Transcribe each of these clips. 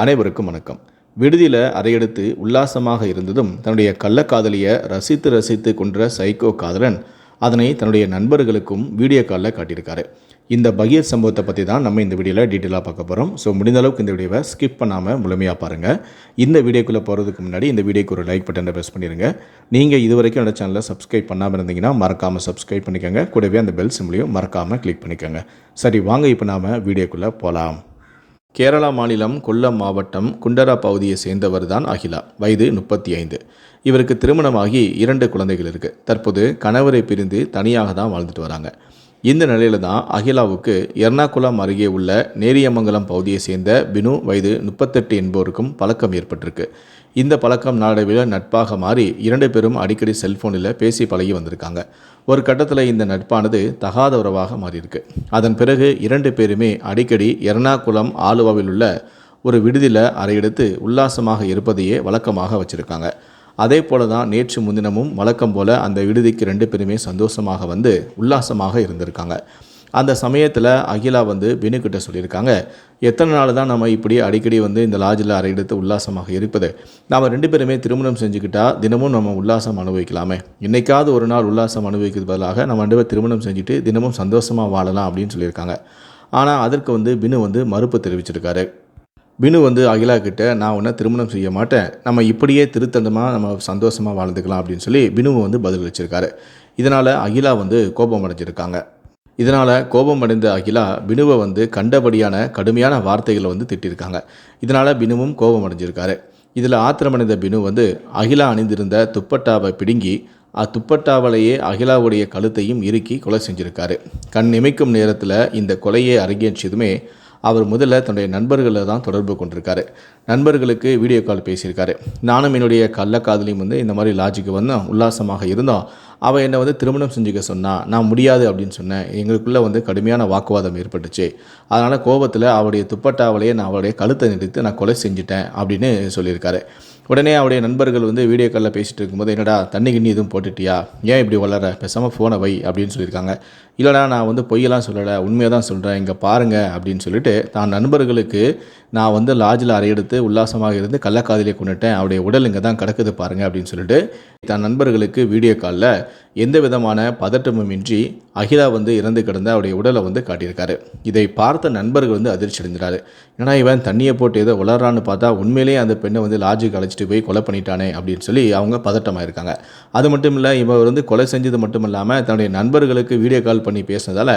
அனைவருக்கும் வணக்கம். விடுதியில் அறையெடுத்து உல்லாசமாக இருந்ததும் தன்னுடைய கள்ளக்காதலியை ரசித்து ரசித்து கொன்ற சைக்கோ காதலன் அதனை தன்னுடைய நண்பர்களுக்கும் வீடியோ காலில் காட்டியிருக்காரு. இந்த பகீர் சம்பவத்தை பற்றி தான் நம்ம இந்த வீடியோவில் டீட்டெயிலாக பார்க்க போகிறோம் ஸோ முடிந்த அளவுக்கு இந்த வீடியோவை ஸ்கிப் பண்ணாமல் முழுமையாக பாருங்கள் இந்த வீடியோக்குள்ளே போகிறதுக்கு முன்னாடி இந்த வீடியோக்கு ஒரு லைக் பட்டனை ப்ரெஸ் பண்ணிடுங்க நீங்கள் இது வரைக்கும் என்னோட சேனலை சப்ஸ்கிரைப் பண்ணாமல் இருந்தீங்கன்னா மறக்காமல் சப்ஸ்கிரைப் பண்ணிக்கோங்க. கூடவே அந்த பெல் சிம்லையும் மறக்காமல் கிளிக் பண்ணிக்கோங்க. சரி வாங்க இப்போ நாம் வீடியோக்குள்ளே போகலாம் கேரளா மாநிலம் கொல்லம் மாவட்டம் குண்டரா பகுதியை சேர்ந்தவர் தான் அகிலா. வயது முப்பத்தி ஐந்து. இவருக்கு திருமணமாகி இரண்டு குழந்தைகள் இருக்குது தற்போது கணவரை பிரிந்து தனியாக தான் வாழ்ந்துட்டு வராங்க. இந்த நிலையில தான் அகிலாவுக்கு எர்ணாகுளம் அருகே உள்ள நேரியமங்கலம் பகுதியை சேர்ந்த பினு வயது முப்பத்தெட்டு என்பவருக்கும் பழக்கம் ஏற்பட்டிருக்கு. இந்த பழக்கம் நாளடைவில் நட்பாக மாறி இரண்டு பேரும் அடிக்கடி செல்ஃபோனில் பேசி பழகி வந்திருக்காங்க. ஒரு கட்டத்தில் இந்த நட்பானது தகாத உறவாக மாறியிருக்கு. அதன் பிறகு இரண்டு பேருமே அடிக்கடி எர்ணாகுளம் ஆலுவாவில் உள்ள ஒரு விடுதியில் அறையெடுத்து உல்லாசமாக இருப்பதையே வழக்கமாக வச்சுருக்காங்க. அதே போல தான் நேற்று முன்தினமும் வழக்கம் போல் அந்த விடுதிக்கு ரெண்டு பேருமே சந்தோஷமாக வந்து உல்லாசமாக இருந்திருக்காங்க. அந்த சமயத்தில் அகிலா வந்து வினுக்கிட்ட சொல்லியிருக்காங்க எத்தனை நாள் தான் நம்ம இப்படி அடிக்கடி வந்து இந்த லாட்ஜில் அறையெடுத்து உல்லாசமாக இருப்பது? நாம் ரெண்டு பேருமே திருமணம் செஞ்சுக்கிட்டா தினமும் நம்ம உல்லாசம் அனுபவிக்கலாமே. இன்றைக்காவது ஒரு நாள் உல்லாசம் அனுபவிக்கிறது பதிலாக நம்ம ரெண்டு பேர் திருமணம் செஞ்சுட்டு தினமும் சந்தோஷமாக வாழலாம் அப்படின்னு சொல்லியிருக்காங்க. ஆனால் அதற்கு வந்து பினு வந்து மறுப்பு தெரிவிச்சிருக்காரு. பினு வந்து அகிலா கிட்ட நான் உன்னை திருமணம் செய்ய மாட்டேன். நம்ம இப்படியே திருத்தந்தமாக நம்ம சந்தோஷமாக வாழ்ந்துக்கலாம் அப்படின்னு சொல்லி பினுவை வந்து பதிலளிச்சிருக்காரு இதனால் அகிலா வந்து கோபம் அடைஞ்சிருக்காங்க இதனால் கோபம் அடைந்த அகிலா பினுவை வந்து கண்டபடியான கடுமையான வார்த்தைகளை வந்து திட்டிருக்காங்க. இதனால் பினுவும் கோபம் அடைஞ்சிருக்காரு இதில் ஆத்திரமடைந்த பினு வந்து அகிலா அணிந்திருந்த துப்பட்டாவை பிடுங்கி அத்துப்பட்டாவலையே அகிலாவுடைய கழுத்தையும் இறுக்கி கொலை செஞ்சிருக்காரு. கண் இமைக்கும் நேரத்தில் இந்த கொலையை அரங்கேற்றியதுமே அவர் முதல்ல தன்னுடைய நண்பர்களை தான் தொடர்பு கொண்டிருக்காரு. நண்பர்களுக்கு வீடியோ கால் பேசியிருக்காரு. நானும் என்னுடைய கள்ளக்காதலியும் வந்து இந்த மாதிரி லாஜிக்கு வந்தோம் உல்லாசமாக இருந்தோம் அவள் என்னை வந்து திருமணம் செஞ்சுக்க சொன்னா நான் முடியாது அப்படின்னு சொன்னேன் எங்களுக்குள்ளே வந்து கடுமையான வாக்குவாதம் ஏற்பட்டுச்சு. அதனால் கோபத்தில் அவருடைய துப்பட்டாவலையே நான் அவருடைய கழுத்தை நிறுத்து நான் கொலை செஞ்சுட்டேன் அப்படின்னு சொல்லியிருக்காரு. உடனே அவருடைய நண்பர்கள் வந்து வீடியோ காலில் பேசிகிட்டு இருக்கும்போது என்னடா தண்ணி கிண்ணி எதுவும் போட்டுட்டியா? ஏன் இப்படி வளர பேசாமல் ஃபோனை வை அப்படின்னு சொல்லியிருக்காங்க. இல்லைடா நான் வந்து பொய்யெல்லாம் சொல்லலை உண்மையாக தான் சொல்கிறேன் இங்கே பாருங்கள் அப்படின்னு சொல்லிட்டு தான் நண்பர்களுக்கு நான் வந்து லாட்ஜில் அறையெடுத்து உல்லாசமாக இருந்து கள்ளக்காதலியை கொண்டுட்டேன் அவருடைய உடல் இங்கே தான் கிடக்குது பாருங்கள் அப்படின்னு சொல்லிட்டு தன் நண்பர்களுக்கு வீடியோ காலில் எந்த விதமான பதட்டமும் இன்றி அகிலா வந்து இறந்து கிடந்த அவருடைய உடலை வந்து காட்டியிருக்காரு. இதை பார்த்த நண்பர்கள் வந்து அதிர்ச்சி அடைஞ்சிறாரு ஏன்னா இவன் தண்ணியை போட்டு ஏதோ உளறான்னு பார்த்தா உண்மையிலேயே அந்த பெண்ணை வந்து லாஜுக்கு அழைச்சிட்டு போய் கொலை பண்ணிட்டானே அப்படின்னு சொல்லி அவங்க பதட்டமாக இருக்காங்க அது மட்டும் இல்லை இவர் வந்து கொலை செஞ்சது மட்டும் இல்லாமல் தன்னுடைய நண்பர்களுக்கு வீடியோ கால் பண்ணி பேசினதால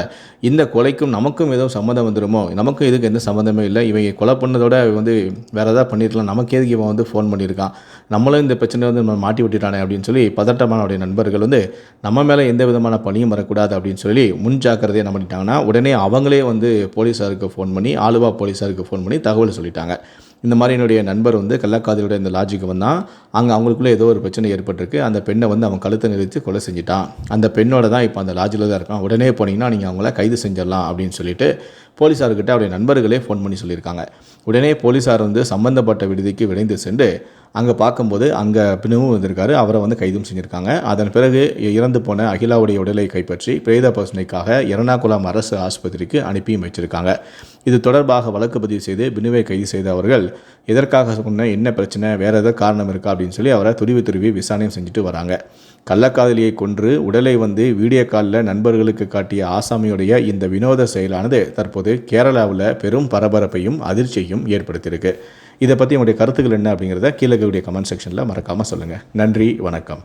இந்த கொலைக்கும் நமக்கும் எதுவும் சம்மந்தம் வந்துருமோ? நமக்கும் இதுக்கு எந்த சம்மந்தமே இல்லை. இவங்க கொலை பண்ணதோட வந்து வேறு எதாவது பண்ணியிருக்கலாம் நமக்கு எதுக்கு இவன் வந்து ஃபோன் பண்ணியிருக்கான்? நம்மளும் இந்த பிரச்சனை வந்து நம்ம மாட்டி விட்டுட்டானே அப்படின்னு சொல்லி பதட்டமான நண்பர்கள் வந்து நம்ம மேலே எந்த விதமான பணியும் வரக்கூடாது அப்படின்னு சொல்லி முன் ஜாக்கிரதையை என்ன பண்ணிட்டாங்கன்னா உடனே அவங்களே வந்து போலீஸாருக்கு ஃபோன் பண்ணி ஆலுவா போலீஸாருக்கு ஃபோன் பண்ணி தகவல் சொல்லிட்டாங்க. இந்த மாதிரி என்னுடைய நண்பர் வந்து கள்ளக்காதலியோட இந்த லாஜிக்கு வந்தான். அங்கே அவங்களுக்குள்ளே ஏதோ ஒரு பிரச்சனை ஏற்பட்டிருக்கு. அந்த பெண்ணை வந்து அவன் கழுத்தை நிறுத்தி கொலை செஞ்சிட்டான். அந்த பெண்ணோட தான் இப்போ அந்த லாட்ஜில் தான் இருக்கான். உடனே போனீங்கன்னா நீங்கள் அவங்கள கைது செஞ்சிடலாம் அப்படின்னு சொல்லிட்டு போலீஸார்கிட்ட அவருடைய நண்பர்களே ஃபோன் பண்ணி சொல்லியிருக்காங்க. உடனே போலீஸார் வந்து சம்பந்தப்பட்ட விடுதிக்கு விரைந்து சென்று அங்கே பார்க்கும்போது அங்கே பினுவும் வந்திருக்காரு. அவரை வந்து கைதும் செஞ்சுருக்காங்க. அதன் பிறகு இறந்து போன அகிலாவுடைய உடலை கைப்பற்றி பிரேத பரிசோதனைக்காக எர்ணாகுளம் அரசு ஆஸ்பத்திரிக்கு அனுப்பியும் வச்சிருக்காங்க இது தொடர்பாக வழக்கு பதிவு செய்து பினுவை கைது செய்த அவர்கள் எதற்காக சொன்ன? என்ன பிரச்சனை? வேறு ஏதாவது காரணம் இருக்கா? அப்படின்னு சொல்லி அவரை துருவி துருவி விசாரணையும் செஞ்சுட்டு வராங்க. கள்ளக்காதலியை கொன்று உடலை வந்து வீடியோ காலில் நண்பர்களுக்கு காட்டிய ஆசாமியுடைய இந்த வினோத செயலானது தற்போது கேரளாவில் பெரும் பரபரப்பையும் அதிர்ச்சியையும் ஏற்படுத்தியிருக்கு. இதை பற்றி உங்களுடைய கருத்துக்கள் என்ன அப்படிங்கிறத கீழே இருக்கக்கூடிய கமெண்ட் செக்ஷனில் மறக்காமல் சொல்லுங்கள் நன்றி வணக்கம்.